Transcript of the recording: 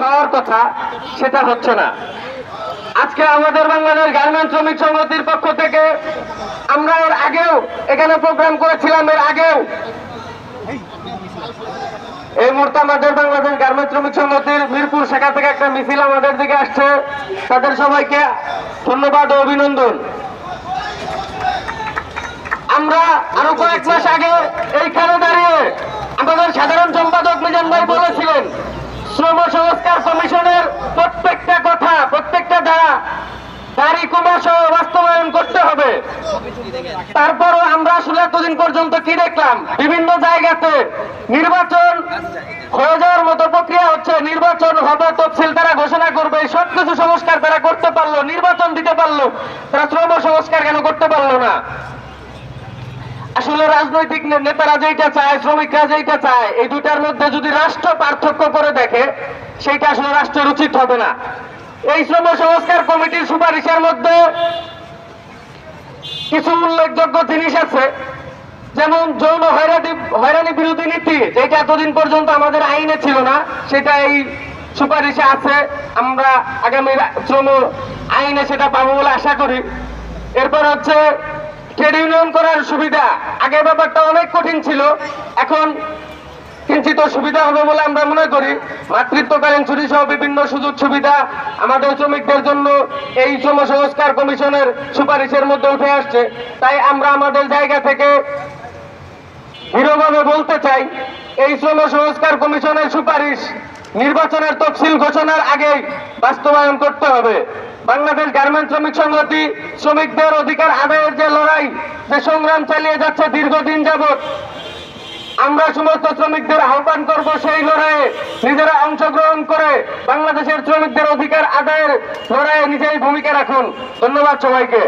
হওয়ার কথা সেটা হচ্ছে না। আজকে আমাদের বাংলাদেশ গার্মেন্ট শ্রমিক সংগতির পক্ষ থেকে আমরা এর আগেও এখানে প্রোগ্রাম করেছিলাম, এর আগেও। এই মুহূর্তে আমাদের বাংলাদেশ গার্মেন্ট শ্রমিক সংগতির মিরপুর শাখা থেকে একটা মিছিল আমাদের দিকে আসছে। তাদের সবাইকে ধন্যবাদ ও অভিনন্দন। আমরা আরও কয়েক মাস আগে এইখানে দাঁড়িয়ে আমাদের সাধারণ সম্পাদক সংস্কার কমিশনের প্রত্যেকটা কথা, প্রত্যেকটা ধারা দাড়ি কমা সহ বাস্তবায়ন করতে হবে। তারপরও আমরা আসলে এতদিন পর্যন্ত কি দেখলাম? বিভিন্ন জায়গাতে নির্বাচন হয়ে যাওয়ার মতো প্রক্রিয়া হচ্ছে, নির্বাচন হবে, তফসিল তারা ঘোষণা করবে, সবকিছু সংস্কার তারা করতে পারল, নির্বাচন দিতে পারল, তারা শ্রম সংস্কার কেন করতে পারল না? আসলে রাজনৈতিক নেতারা যেটা চায়, শ্রমিকরা যেটা চায়, এই দুটার মধ্যে যদি রাষ্ট্র পার্থক্য করে দেখে সেটা আসলে রাষ্ট্রের উচিত হবে না। এই শ্রম সংস্কার কমিটির সুপারিশের মধ্যে কিছু উল্লেখযোগ্য জিনিস আছে। যেমন যৌন হয়রানি বিরোধী নীতি, যেটা এতদিন পর্যন্ত আমাদের আইনে ছিল না, সেটা এই সুপারিশে আছে। আমরা আগামী শ্রম আইনে সেটা পাবো বলে আশা করি। এরপর হচ্ছে ট্রেড ইউনিয়ন করার সুবিধা। আগে ব্যাপারটা অনেক কঠিন ছিল। এখন কিঞ্চিত সুবিধা হবে বলে আমরা মনে করি। মাতৃত্বকালীন ছুটি সহ বিভিন্ন সুযোগ সুবিধা আমাদের শ্রমিকদের জন্য এই শ্রম সংস্কার কমিশনের সুপারিশের মধ্যে উঠে আসছে। তাই আমরা আমাদের জায়গা থেকে দৃঢ়ভাবে বলতে চাই, এই শ্রম সংস্কার কমিশনের সুপারিশ নির্বাচনের তফসিল ঘোষণার আগেই বাস্তবায়ন করতে হবে। বাংলাদেশ গার্মেন্ট শ্রমিক সংহতি শ্রমিকদের অধিকার আদায়ের যে লড়াই, যে সংগ্রাম চালিয়ে যাচ্ছে দীর্ঘদিন যাবত আমরা সমস্ত শ্রমিকদের আহ্বান করব সেই লড়াইয়ে নিজেরা অংশগ্রহণ করে বাংলাদেশের শ্রমিকদের অধিকার আদায়ের লড়াইয়ে নিজেই ভূমিকা রাখুন। ধন্যবাদ সবাইকে।